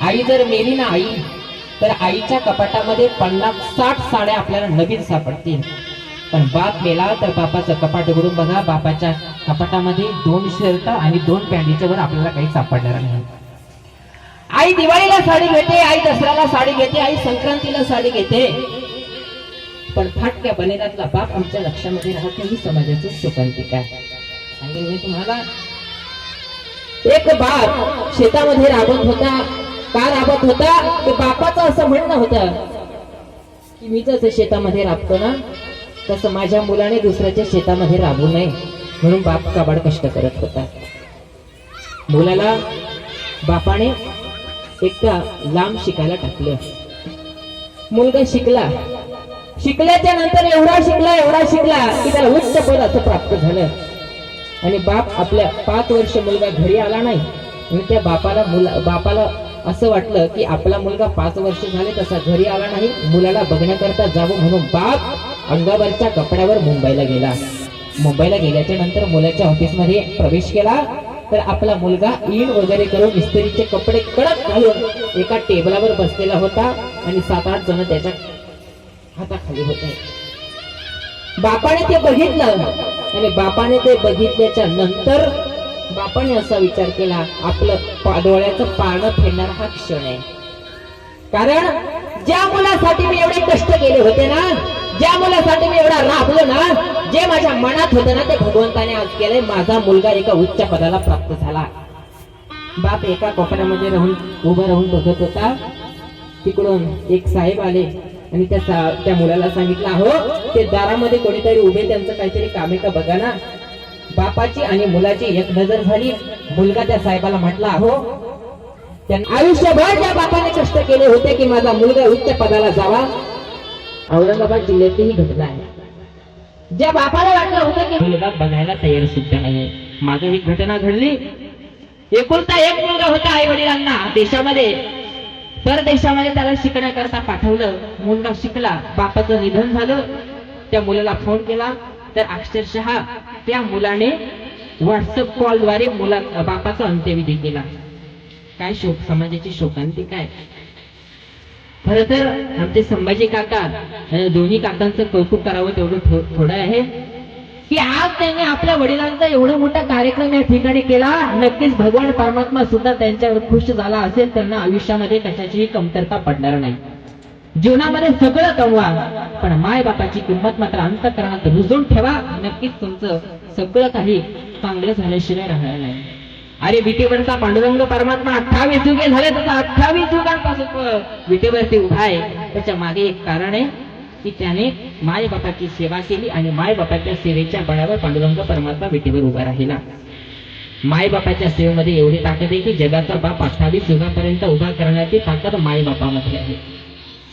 आई जर मेली ना आई तर आईच्या कपाटामध्ये पन्नास साठ साड्या आपल्याला नवीन सापडतील. पण बाप मेला तर बापाचं कपाट उघडून बघा बापाच्या कपाटामध्ये दोन शर्ट आणि दोन पॅन्टीच्या वर आपल्याला काही सापडणार नाही. आई दिवाळीला साडी घेते आई दसऱ्याला साडी घेते आई संक्रांतीला साडी घेते. पण फाटक्या बनेरातला बाप आमच्या लक्षामध्ये राहत नाही ही समाजाची शोकांतिका आहे सांगेन मी तुम्हाला. एक बाप शेतामध्ये राबत होता. का राबत होता? की बापाचं असं म्हणणं होतं. की मी जसं शेतामध्ये राबतो ना तसं माझ्या मुलाने दुसऱ्याच्या शेतामध्ये राबू नये. म्हणून बाप काबाड कष्ट करत होता. मुलाला बापाने एकदा लांब शिकायला टाकलं. मुलगा शिकला. शिकल्याच्या नंतर एवढा शिकला एवढा शिकला की त्याला उच्च पद असं प्राप्त झालं. आणि बाप आपल्या पाच वर्ष मुलगा घरी आला नाही. आणि त्या बापाला मुला बापाला असं वाटलं की आपला मुलगा पाच वर्ष झाले तसा घरी आला नाही मुलाला बघण्याकरता जावं म्हणून बाप अंगावरच्या कपड्यावर मुंबईला गेला. मुंबईला गेल्याच्यानंतर मुलाच्या ऑफिसमध्ये प्रवेश केला. तर आपला मुलगा ईड वगैरे करून इस्त्रीचे कपडे कडक घालून एका टेबलावर बसलेला होता आणि सात आठ जण त्याच्या हाताखाली होते. बापाने ते बघितलं आणि बापाने ते बघितल्याच्या नंतर बापाने असा विचार केला आपलं डोळ्याचं पारणं फेडणार हा क्षण आहे. कारण ज्या मुलासाठी मी एवढे कष्ट केले होते ना ज्या मुलासाठी मी एवढा राबलो ना जे माझ्या मनात होतं ना ते भगवंताने आज केलंय. माझा मुलगा एका उच्च पदाला प्राप्त झाला. बाप एका कोपऱ्यामध्ये राहून उभा राहून बघत होता. तिकडून एक साहेब आले आणि त्या त्या मुलाला सांगितलं हो ते दारामध्ये कोणीतरी उभे त्यांचं काहीतरी कामे का? बघा ना बापाची आणि मुलाची एक नजर झाली. मुलगा त्या साहेबाला म्हटला हो आयुष्यभर ज्या बापाने कष्ट केले होते की माझा मुलगा उच्च पदाला जावा. औरंगाबाद जिल्ह्यातली ही घटना आहे. ज्या बापाला वाटलं होतं की मुलगा बघायला तयार सुद्धा नाही मागे ही घटना घडली. एकुलता एक मुलगा होता आई वडिलांना देशामध्ये. परदेशामध्ये त्याला शिकण्याकरता पाठवलं. मुलगा शिकला. बापाचं निधन झालं. त्या मुलाला फोन केला. तर अक्षरशः त्या मुलाने व्हॉट्सअप कॉलद्वारे मुला बापाचा अंत्यविधी केला. काय शोक? समाजाची शोकांती काय? खर तर आमचे संभाजी काका दोन्ही काकांचं कौतुक करावं तेवढं थो- थोडं आहे. की आज त्यांनी आपल्या वडिलांचा एवढा मोठा कार्यक्रम या ठिकाणी केला. नक्कीच भगवान परमात्मा सुद्धा त्यांच्यावर खुश झाला असेल त्यांना आयुष्यामध्ये कशाचीही कमतरता पडणार नाही. जीवनामध्ये सगळं कमवा पण माय बापाची किंमत मात्र अंतकरणात रुजून ठेवा. नक्कीच तुमचं सगळं काही चांगलं झाल्याशिवाय राहणार नाही. अरे विटेवरचा पांडुरंग परमात्मा अठ्ठावीस युगे झाले तसा अठ्ठावीस युगांपासून विटेवरती उभा आहे. त्याच्यामागे एक कारण आहे की त्याने माय बापाची सेवा केली आणि माय बापाच्या सेवेच्या बळावर पांडुरंग परमात्मा विटेवर उभा राहिला. माय बापाच्या सेवेमध्ये एवढी ताकद आहे की जगाचा बाप अठ्ठावीस युगापर्यंत उभा करण्याची ताकद माय बापामध्ये आहे.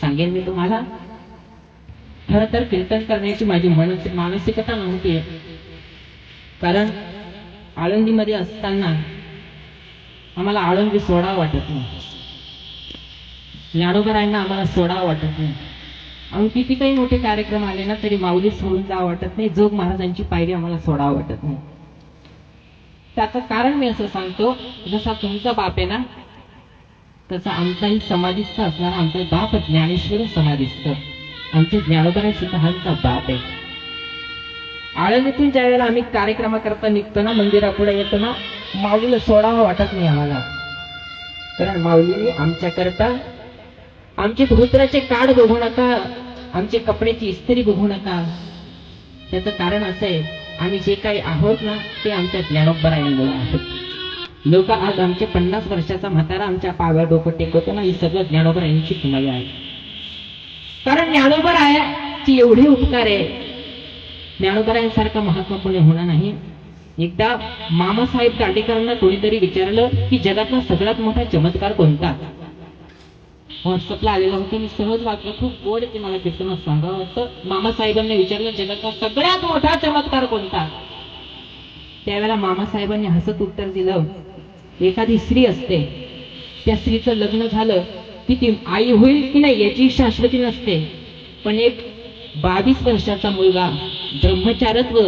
सांगेन मी तुम्हाला. खर तर कीर्तन करण्याची माझी मनस मानसिकता नव्हती. कारण आळंदीमध्ये असताना आम्हाला आळंदी सोडा वाटत नाही. ज्ञानोबरायांना आम्हाला सोडा वाटत नाही. आम्ही किती काही मोठे कार्यक्रम आले ना तरी माऊली सोडून जा वाटत नाही. जोग महाराजांची पायरी आम्हाला सोडा वाटत नाही. त्याचं कारण मी असं सांगतो. जसा तुमचा बाप आहे ना तसा आमचाही समाधिस्थ असणारा आमचा बाप ज्ञानेश्वर समाधीस्थ. आमचे ज्ञानोबराय सुद्धा आमचा बाप आहे. आळंदीतून ज्या वेळेला आम्ही कार्यक्रमाकरता निघतो ना मंदिरापुढे येतो ना माऊलीला सोडावं वाटत नाही आम्हाला. कारण माऊलीने आमच्याकरता आमचे धोत्राचे काड बघू नका आमचे कपड्याची इस्त्री बघू नका. त्याचं कारण असं आहे आम्ही जे काही आहोत ना ते आमच्या ज्ञानोबरायांमुळे आहोत लोक आज आमचे पन्नास वर्षाचा म्हातारा आमच्या पाव्या डोकं टेकवतो ना ही सगळं ज्ञानोबर यांची कमाई आहे. कारण ज्ञानोबर आहे ती एवढी उपकार आहे. ज्ञानोबरायांसारखा महात्मा कोणी होणार नाही. एकदा मामासाहेब दांडेकरांना कोणीतरी विचारलं की जगातला सगळ्यात मोठा चमत्कार कोणता? व्हॉट्सअपला आलेलं होतं. मी सहज वाचलं. खूप गोड ते मला कीर्तन सांगावं होतं. मामासाहेबांनी विचारलं जगातला सगळ्यात मोठा चमत्कार कोणता? त्यावेळेला मामासाहेबांनी हसत उत्तर दिलं. एखादी स्त्री असते त्या स्त्रीचं लग्न झालं की ती आई होईल की नाही याची शाश्वती नसते. पण एक बावीस वर्षाचा मुलगा ब्रह्मचारत्व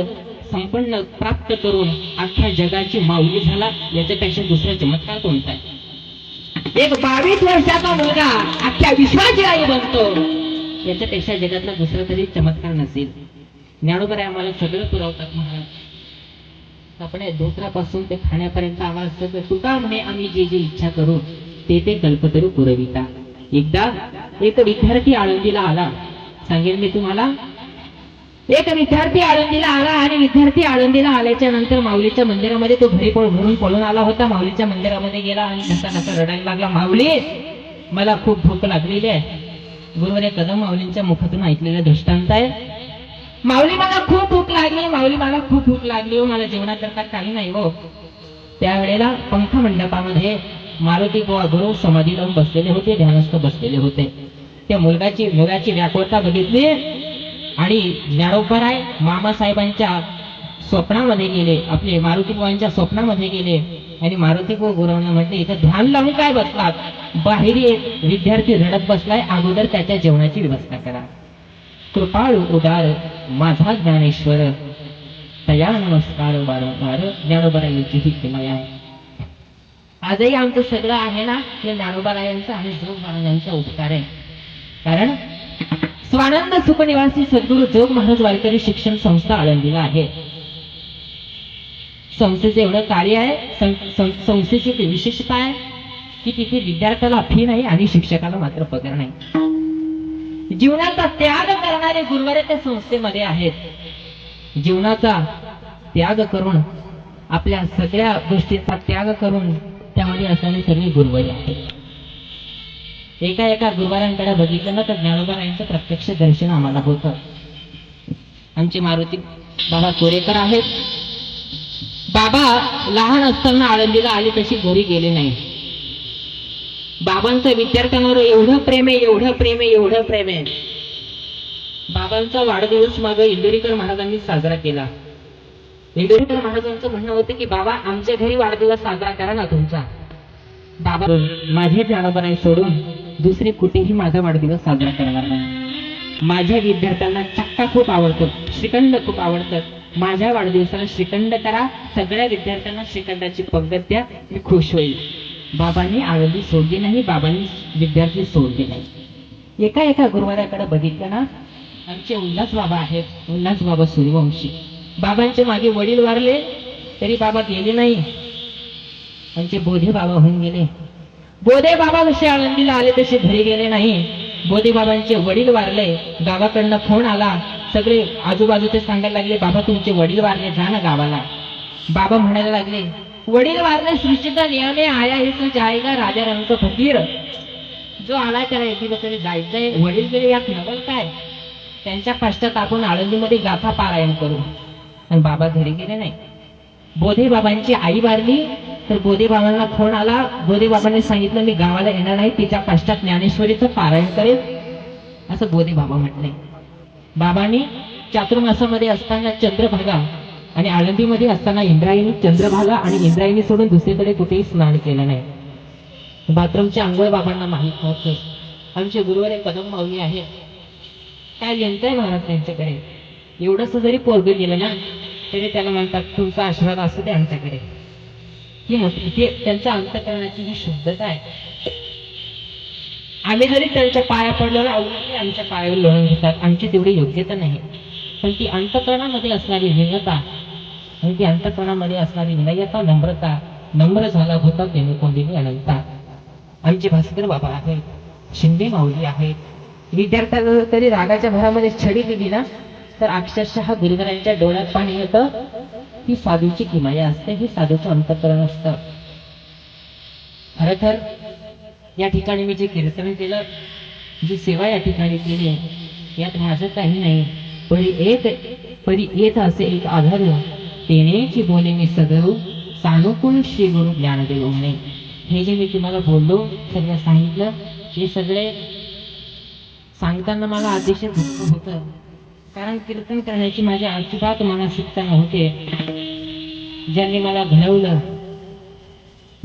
संपन्न प्राप्त करून अख्ख्या जगाची माऊली झाला याच्यापेक्षा दुसरा चमत्कार कोणता आहे? एक बावीस वर्षाचा मुलगा अख्ख्या विश्वाची आई बनतो याच्यापेक्षा जगातला दुसरा तरी चमत्कार नसेल. ज्ञानोबर आम्हाला सगळं पुरवतात महाराज. आपण धोत्रापासून ते खाण्यापर्यंत आम्हाला सगळं तुका म्हणे आम्ही जे जे इच्छा करू ते ते कल्पतरू पुरविता. एकदा एक विद्यार्थी आळंदीला आला. सांगेल मी तुम्हाला. एक विद्यार्थी आळंदीला आला आणि विद्यार्थी आळंदीला आल्याच्यानंतर माऊलीच्या मंदिरामध्ये तो घरी पळ भरून पळून आला होता. माऊलीच्या मंदिरामध्ये गेला आणि घसा घसा रडायला लागला. माऊली मला खूप भूक लागलेली आहे. गुरुवारी कदम माऊलींच्या मुखातून ऐकलेला दृष्टांत आहे. माऊली मला खूप भूक लागली माऊली मला खूप भूक लागली हो मला जेवणाकरता काही नाही हो. त्यावेळेला पंख मंडपामध्ये मारुती बुवा गुरु समाधी लावून बसलेले होते ध्यानस्थ बसलेले होते. त्या मुलगाची मुलाची व्याकुळता बघितली आणि ज्ञानोबराय मामासाहेबांच्या स्वप्नामध्ये गेले आपले मारुती बुवांच्या स्वप्नामध्ये गेले. आणि मारुती बुवा गुरुवांना म्हटले इथं ध्यान लावून काय बसलात? बाहेर एक विद्यार्थी रडत बसलाय अगोदर त्याच्या जेवणाची व्यवस्था करा. कृपाळू उदार माझा ज्ञानेश्वर तया नमस्कार वारंवार ज्ञानोबरायांची ही किमया आहे आजही आमचं सगळं आहे ना हे ज्ञानोबरायांचं आणि जोग महाराजांचा उपकार. आहे कारण स्वानंद सुखनिवासी सद्गुरू जोग महाराज वारकरी शिक्षण संस्था आळंदीला आहे. संस्थेचं एवढं कार्य आहे सं- संस्थेची ती विशेषता आहे की तिथे विद्यार्थ्याला फी नाही आणि शिक्षकाला मात्र पगार नाही. जीवनाचा त्याग करणारे गुरुवारे त्या संस्थेमध्ये आहेत. जीवनाचा त्याग करून आपल्या सगळ्या गोष्टींचा त्याग करून त्यामध्ये असणारे सर्व गुरुवारी आहेत. एका एका गुरुवारांकडे बघितलं ना तर ज्ञानोबाबाईंचं प्रत्यक्ष दर्शन आम्हाला होतं. आमचे मारुती बाबा कोरेकर आहेत. बाबा लहान असताना आळंदीला आले तशी घरी गेले नाही. बाबांचं विद्यार्थ्यांवर एवढं प्रेम आहे एवढं प्रेम आहे एवढं प्रेम आहे. बाबांचा वाढदिवस माग इंदुरीकर महाराजांनी साजरा केला. इंदुरीकर महाराजांचं म्हणणं होतं की बाबा आमच्या घरी वाढदिवस साजरा करा ना तुमचा. बाबा माझे ज्ञानोबराय सोडून दुसरे कुठेही माझा वाढदिवस साजरा करणार नाही. माझ्या विद्यार्थ्यांना चक्का खूप आवडतो श्रीखंड खूप आवडतं. माझ्या वाढदिवसाला श्रीखंड करा सगळ्या विद्यार्थ्यांना श्रीखंडाची पंगत द्या मी खुश होईल. बाबांनी आळंदी सोडली नाही बाबांनी विद्यार्थी सोडले नाही. एका एका गुरुवाराकडे बघितलं ना आमचे उल्हास बाबा आहेत उल्हास बाबा सूर्यवंशी. बाबांचे मागे वडील वारले तरी बाबा गेले नाही. आमचे बोधे बाबा होऊन गेले. बोधे बाबा जसे आळंदीला आले तसे घरी गेले नाही. बोधे बाबांचे वडील वारले गावाकडनं फोन आला. सगळे आजूबाजूचे सांगायला लागले बाबा तुमचे वडील वारले जा ना गावाला. बाबा म्हणायला लागले वडील वारले सृष्टीचा नियमे आया इथं जायगा राजा रंग फकीर. जो आलाय त्याला एक दिवस तरी जायचंय वडील गेले यात नवल काय? त्यांच्या पाश्चात आपण आळंदीमध्ये गाथा पारायण करू. आणि बाबा घरी गेले नाही. बोधे बाबांची आई वारली तर बोधे बाबांना फोन आला. बोधे बाबांनी सांगितलं मी गावाला येणार नाही. तिच्या पाश्चात ज्ञानेश्वरीचं पारायण करेल. असं बोधे बाबा म्हटले. बाबांनी चातुर्मासामध्ये असताना चंद्रभागा आणि आळंदीमध्ये असताना इंद्रायणी चंद्रभागा आणि इंद्रायणी सोडून दुसरीकडे कुठेही स्नान केलं नाही. बाथरूमच्या आंघोळ बाबांना माहीत नव्हतं. आमचे गुरुवार एक कदम माऊली आहे. काय यंत्र आहे महाराज त्यांच्याकडे? एवढंसं जरी पोरग गेलं ना तरी त्याला म्हणतात तुमचा आशीर्वाद असू दे आमच्याकडे. ही त्यांच्या अंतकरणाची ही शुद्धता आहे. आम्ही जरी त्यांच्या पाया पडलो ना अवघे आमच्या पायावर लोळून घेतात आमची तेवढी योग्यता नाही. पण ती अंतकरणामध्ये असणारी भिन्नता आणि ती अंतकरणामध्ये असणारी विनयता नम्रता नम्र झाला होता तेने कोंडिनी अनंता. आमचे भास्कर बाबा आहेत शिंदे माऊली आहेत. विद्यार्थ्यांना तरी रागाच्या भरामध्ये छडी दिली ना तर अक्षरशः गुरुवरांच्या डोळ्यात पाणी येतं. ही साधूची किमाया असते ही साधूचं अंतकरण असतं. खरं तर या ठिकाणी मी जे कीर्तन केलं जी सेवा या ठिकाणी केली यात माझं काही नाही. परी येत परी येत असे एक आधार तेनेची बोले मी सदरू सानुकूल श्री गुरु ज्ञानदेव म्हणे. हे जे मी तुम्हाला बोललो सगळं सांगितलं हे सगळे सांगताना मला अतिशय दुःख होतं. कारण कीर्तन करण्याची माझी अजिबात मानसिकता नव्हते. ज्यांनी मला घडवलं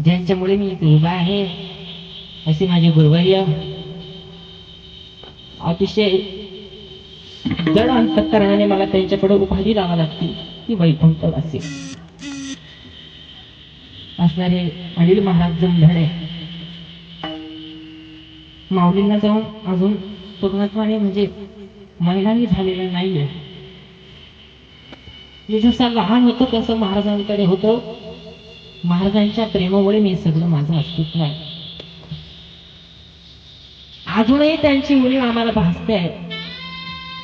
ज्यांच्यामुळे मी इथे उभा आहे असे माझे गुरुवर्य अतिशय जड अंतकरणाने मला त्यांच्याकडे उपाधी लावा लागते की वैकुंठ असे. असणारे अनिल महाराज जमधणे माऊलींना जाऊन अजून पूर्णत्वाने म्हणजे महिलांनी झालेलं नाहीये. मी जसं लहान होतो तसं महाराजांकडे होतो. महाराजांच्या प्रेमामुळे मी सगळं माझं अस्तित्व आहे. अजूनही त्यांची उणीव आम्हाला भासते आहे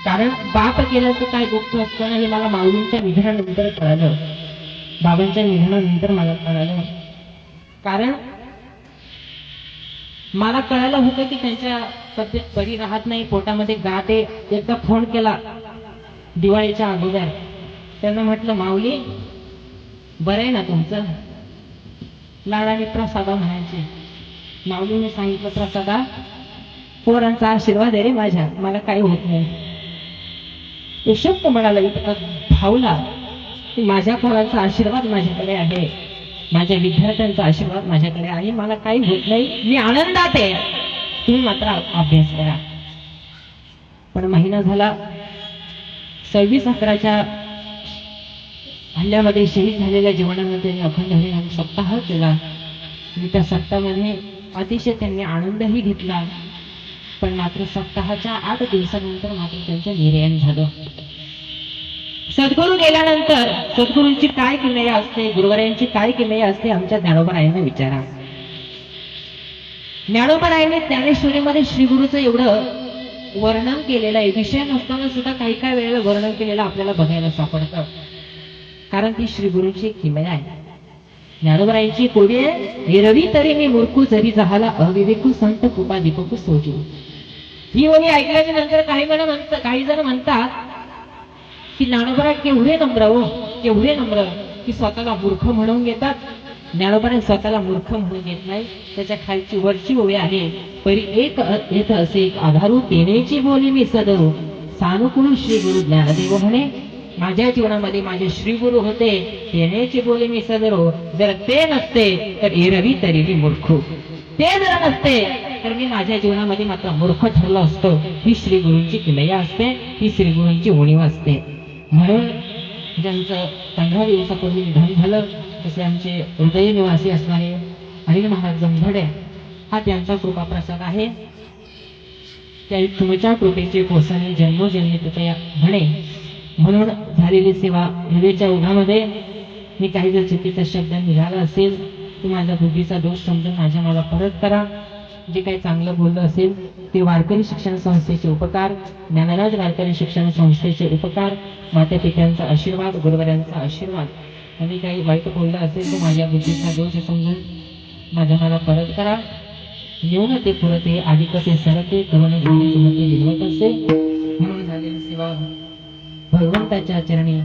कारण बाप गेल्याचं काय दुःख असतं ना हे मला माऊलींच्या निधनानंतर कळालं. बाबांच्या निधनानंतर मला कळालं. कारण मला कळायला होतं की त्यांच्या तब्येत बरी राहत नाही पोटामध्ये गाठ आहे. एकदा फोन केला दिवाळीच्या अगोदर. त्यांना म्हटलं माऊली बरं आहे ना तुमचं? लाडाने प्रसादा म्हणायचे. माऊलीने सांगितलं प्रसादा पोरांचा आशीर्वाद आहे रे माझ्या. मला काही होत नाही. ते म्हणाला इतका भावला की माझ्या पोरांचा आशीर्वाद माझ्याकडे आहे. माझ्या विद्यार्थ्यांचा आशीर्वाद माझ्याकडे आहे. मला काही होत नाही. मी आनंदात आहे. तुम्ही मात्र अभ्यास करा. पण महिना झाला. सव्वीस अकराच्या हल्ल्यामध्ये शहीद झालेल्या जीवनानं त्यांनी अखंड हरिनाम सप्ताह केला. आणि त्या सप्ताहामध्ये अतिशय त्यांनी आनंदही घेतला. पण मात्र सप्ताहाच्या आठ दिवसानंतर मात्र त्यांचं निर्याण झालं. सद्गुरू गेल्यानंतर सद्गुरूंची काय किमया असते गुरुवारांची काय किमया असते आमच्या ज्ञानोबरायांना विचारा. ज्ञानोबरायांनी ज्ञानेश्वरीमध्ये श्री गुरुचं एवढं वर्णन केलेलं आहे. विषय नसताना सुद्धा काही काही वेळेला वर्णन केलेलं आपल्याला बघायला सापडतं. कारण ती श्रीगुरूंची एक किमया आहे. ज्ञानोबरायांची कोडी आहे रवी तरी मी मूर्खू जरी जहाला अविवेकू संत कृपा दीपकू सोजू ही ओळी ऐकल्याच्या नंतर काही जण म्हणतात काही जण म्हणतात की ज्ञानोबरा केवढे नम्र हो केवढे नम्र. की स्वतःला मूर्ख म्हणून घेतात. ज्ञानोबरा स्वतःला मूर्ख म्हणून घेत नाही. त्याच्या खालची वरची ओळी आहे. परी एक येत असे एक आधारू देण्याची बोली मी सदरू. सानुकूळ श्री गुरु ज्ञानदेव म्हणे माझ्या जीवनामध्ये माझे श्री गुरु होते. देण्याची बोली मी सदरो. जर ते नसते तर एरवी तरी मी मूर्ख. ते जर नसते तर मी माझ्या जीवनामध्ये मात्र मूर्ख ठरलो असतो. ही श्री गुरूंची किलया असते ही श्री गुरूंची उणीव असते. म्हणून ज्यांचं पंधरा दिवसापूर्वी निधन झालं तसे आमचे हृदयनिवासी असणारे अनिल महाराज जमधडे हा त्यांचा कृपा प्रसाद आहे. त्या तुमच्या कृपेचे पोसाने जन्मोजन्मी तुझ्या म्हणे. म्हणून झालेली सेवा हृदयच्या ओघामध्ये मी काही जर चुकीचा शब्द निघाला असेल तो माझा बुद्धीचा दोष समजून माझ्या मला परत करा. जे काही चांगलं बोललं असेल ते वारकरी शिक्षण संस्थेचे उपकार ज्ञानराज वारकरी शिक्षण संस्थेचे उपकार माता पित्यांचा आशीर्वाद गुरुवारांचा आशीर्वाद. आणि काही वाईट बोललं असेल तर माझ्या बुद्धीचा दोष समजून माझ्या मला परत करा. येऊन ते पुरते आधिकते सरते करून घेऊन असे म्हणून झालेली सेवा भगवंताच्या चरणी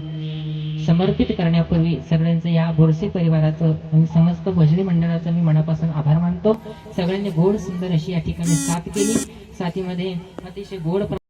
समर्पित करण्यापूर्वी सगळ्यांचं या बोरसे परिवाराचं आणि समस्त भजनी मंडळाचं मी मनापासून आभार मानतो. सगळ्यांनी गोड सुंदर अशी या ठिकाणी साथ केली. साथीमध्ये अतिशय गोड